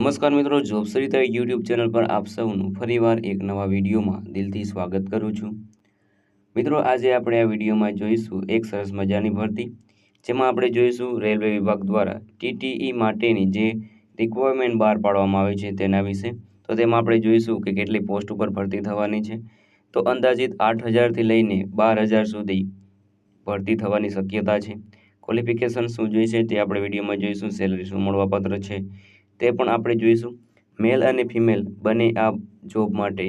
નમસ્કાર મિત્રો, job Sarita YouTube channel પર આપ સૌનું ફરીવાર એક નવા વિડીયોમાં દિલથી સ્વાગત કરું છું. મિત્રો, આજે આપણે આ વિડીયોમાં જોઈશું એક સરસ મજાની ભરતી, જેમાં આપણે જોઈશું રેલવે વિભાગ દ્વારા ટીટીઈ માટેની જે રિક્વાયરમેન્ટ બહાર પાડવામાં આવી છે તેના વિશે. તો તેમાં આપણે જોઈશું કે કેટલી પોસ્ટ ઉપર ભરતી થવાની છે. તો અંદાજિત આઠ હજારથી લઈને બાર હજાર સુધી ભરતી થવાની શક્યતા છે. ક્વોલિફિકેશન શું જોઈશે તે આપણે વિડીયોમાં જોઈશું. સેલરી શું મળવાપાત્ર છે? તે પણ આપણે જોઈશું. મેલ અને ફિમેલ બંને આ જોબ માટે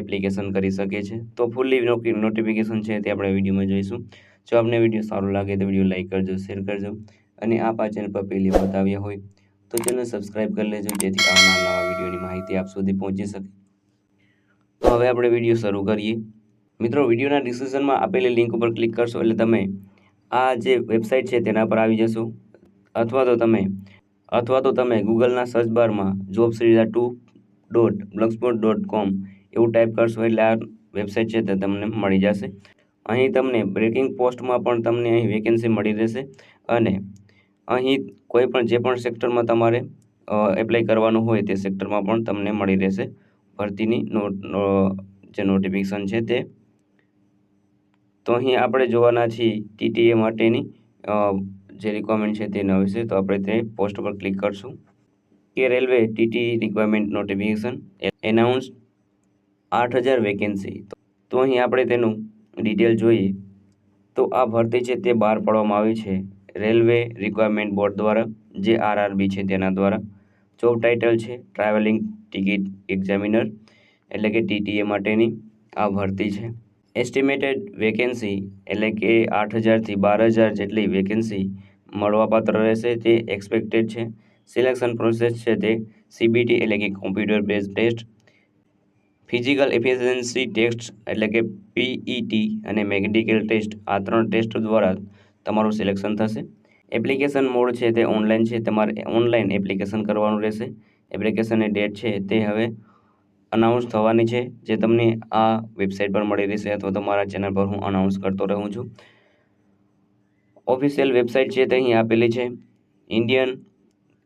એપ્લિકેશન કરી શકે છે. તો ફૂલ્લી નોટિફિકેશન છે તે આપણે વિડીયોમાં જોઈશું. જો આપને વીડિયો સારો લાગે તો વીડિયો લાઇક કરજો શેર કરજો. અને આપ આ ચેનલ પર પહેલી વખત આવ્યા હોય, તો ચેનલ સબસ્ક્રાઈબ કરી લેજો, જેથી આવનાર નવા વિડીયોની માહિતી આપ સુધી પહોંચી શકે. તો હવે આપણે વીડિયો શરૂ કરીએ. મિત્રો, વિડીયોના ડિસ્ક્રિપ્શનમાં આપેલી લિંક ઉપર ક્લિક કરશો એટલે તમે આ જે વેબસાઇટ છે તેના પર આવી જશો. અથવા તો તમે અથવા તો તમે ગૂગલના સર્ચ બારમાં job Suvidha two dot blogspot dot com એવું ટાઈપ કરશો એટલે આ વેબસાઇટ છે તે તમને મળી જશે. અહીં તમને બ્રેકિંગ પોસ્ટમાં પણ તમને અહીં વેકેન્સી મળી રહેશે અને અહીં કોઈ પણ જે પણ સેક્ટરમાં તમારે એપ્લાય કરવાનું હોય તે સેક્ટરમાં પણ તમને મળી રહેશે. ભરતીની જે નોટિફિકેશન છે તે. તો અહીં આપણે જોવાના છીએ ટીટીએ માટેની જે રિક્વાયરમેન્ટ છે તે નવી છે તો આપણે તે પોસ્ટ પર ક્લિક કરશું. કે railway TT requirement notification announce આઠ હજાર વેકેન્સી તો અહીં આપણે તેનું ડિટેલ જોઈએ. તો આ ભરતી છે તે બહાર પાડવામાં આવી છે. રેલવે રિક્વાયરમેન્ટ બોર્ડ દ્વારા, જે આરઆરબી છે તેના દ્વારા. જોબ ટાઇટલ છે ટ્રાવેલિંગ ટિકિટ એક્ઝામિનર એટલે કે ટીટીએ માટેની આ ભરતી છે. એસ્ટિમેટેડ વેકેન્સી એટલે કે આઠ હજારથી બાર હજાર જેટલી વેકેન્સી મળવાપાત્ર રહેશે તે એક્સપેક્ટેડ છે. સિલેક્શન પ્રોસેસ છે તે સીબીટી એટલે કે computer base test physical efficiency test એટલે કે પીઈટી અને મેગ્નેટિકલ ટેસ્ટ આ ત્રણ ટેસ્ટ દ્વારા તમારું સિલેક્શન થશે. એપ્લિકેશન મોડ છે તે ઓનલાઈન છે. તમારે ઓનલાઈન એપ્લિકેશન કરવાનું રહેશે. એપ્લિકેશનની ડેટ છે તે હવે અનાઉન્સ થવાની છે. જે તમને આ વેબસાઇટ પર મળી રહેશે અથવા તમારા ચેનલ પર હું અનાઉન્સ કરતો રહું છું. ઓફિશિયલ વેબસાઇટ છે તે અહીં આપેલી છે Indian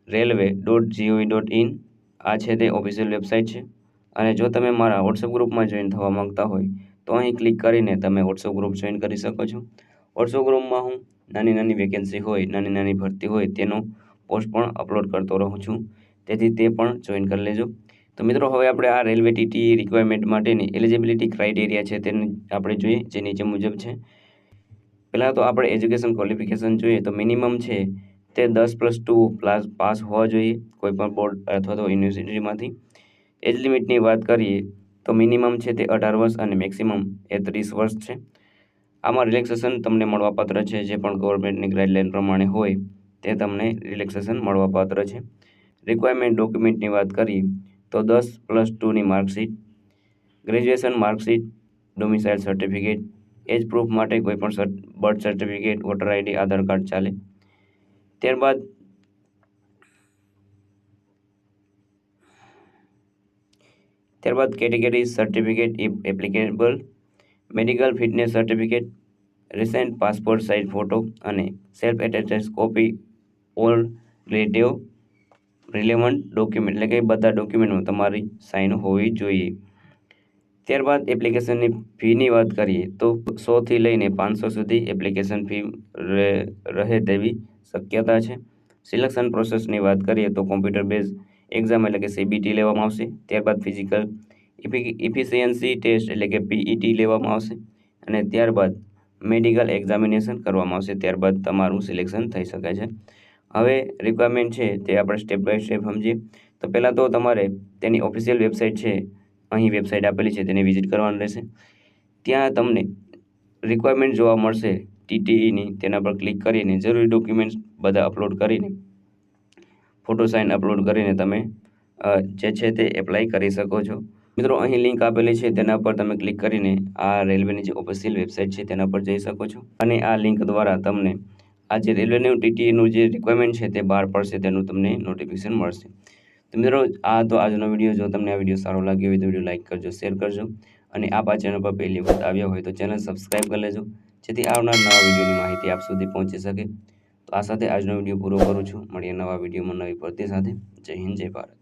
railway dot GOV dot in આ છે તે ઓફિશિયલ વેબસાઇટ છે. અને જો તમે મારા વોટ્સઅપ ગ્રુપમાં જોઈન થવા માંગતા હોય, તો અહીં ક્લિક કરીને તમે વોટ્સઅપ ગ્રુપ જોઈન કરી શકો છો. વોટ્સઅપ ગ્રુપમાં હું નાની નાની વેકેન્સી હોય, નાની નાની ભરતી હોય, તેનો પોસ્ટ પણ અપલોડ કરતો રહું છું. તેથી તે પણ જોઈન કરી લેજો. તો મિત્રો, હવે આપણે આ રેલવે ટીટી રિક્વાયરમેન્ટ માટેની એલિજિબિલિટી ક્રાઇટેરિયા છે તેને આપણે જોઈએ, જે નીચે મુજબ છે. પહેલાં તો આપણે એજ્યુકેશન ક્વોલિફિકેશન જોઈએ તો મિનિમમ છે તે દસ પ્લસ ટુ પ્લસ પાસ હોવા જોઈએ કોઈપણ બોર્ડ અથવા તો યુનિવર્સિટીમાંથી એજ લિમિટની વાત કરીએ તો મિનિમમ છે તે અઢાર વર્ષ અને મેક્સિમમ એ ત્રીસ વર્ષ છે. આમાં રિલેક્સેશન તમને મળવાપાત્ર છે, જે પણ ગવર્મેન્ટની ગાઈડલાઇન પ્રમાણે હોય તે તમને રિલેક્સેશન મળવાપાત્ર છે. રિક્વાયરમેન્ટ ડોક્યુમેન્ટની વાત કરીએ તો દસ plus ટુની marksheet graduation marksheet domicile certificate age proof માટે કોઈ પણ birth certificate voter ID Aadhaar card ચાલે. ત્યારબાદ ત્યારબાદ category certificate if applicable medical fitness certificate recent passport size photo અને self attested copy all relative relevant document એટલે કે બધા ડોક્યુમેન્ટમાં તમારી સાઇન હોવી જોઈએ. ત્યારબાદ એપ્લિકેશનની ફીની વાત કરીએ તો સોથી લઈને પાંચસો સુધી એપ્લિકેશન ફી રહે તેવી શક્યતા છે. સિલેક્શન પ્રોસેસની વાત કરીએ તો કોમ્પ્યુટર બેઝ એક્ઝામ એટલે કે સીબીટી લેવામાં આવશે. ત્યારબાદ ફિઝિકલ ઇફિશિયન્સી ટેસ્ટ એટલે કે પીઈટી લેવામાં આવશે. અને ત્યારબાદ મેડિકલ એક્ઝામિનેશન કરવામાં આવશે. ત્યારબાદ તમારું સિલેક્શન થઈ શકે છે. હવે રિક્વાયરમેન્ટ છે તે આપણે સ્ટેપ બાય સ્ટેપ સમજીએ. તો પહેલાં તો તમારે તેની ઓફિશિયલ વેબસાઇટ છે અહીં વેબસાઇટ આપેલી છે, તેને વિઝિટ કરવાનું રહેશે. ત્યાં તમને રિક્વાયરમેન્ટ જોવા મળશે ટીટીઈની તેના પર ક્લિક કરીને, જરૂરી ડોક્યુમેન્ટ્સ બધા અપલોડ કરીને ફોટો સાઇન અપલોડ કરીને તમે જે છે તે એપ્લાય કરી શકો છો. મિત્રો, અહીં લિંક આપેલી છે, તેના પર તમે ક્લિક કરીને આ રેલવેની જે ઓફિશિયલ વેબસાઇટ છે, તેના પર જઈ શકો છો. અને આ લિંક દ્વારા તમને, આ જે રેલવેનું ટીટીઈનું જે રિક્વાયરમેન્ટ છે, તે બહાર પડશે, તેનું તમને નોટિફિકેશન મળશે. તો મિત્રો, આ તો આજનો વીડિયો જો તમને આ વીડિયો સારો લાગ્યો હોય તો વીડિયો લાઇક કરજો શેર કરજો. અને આ ચેનલ પર પહેલી વખત આવ્યા હોય તો ચેનલ સબસ્ક્રાઈબ કરી લેજો, જેથી આવનાર નવા વિડીયોની માહિતી આપ સુધી પહોંચી શકે. તો આ સાથે આજનો વીડિયો પૂરો કરું છું. મળીએ નવા વિડીયોમાં નવી ભરતી સાથે. જય હિન્દ, જય ભારત.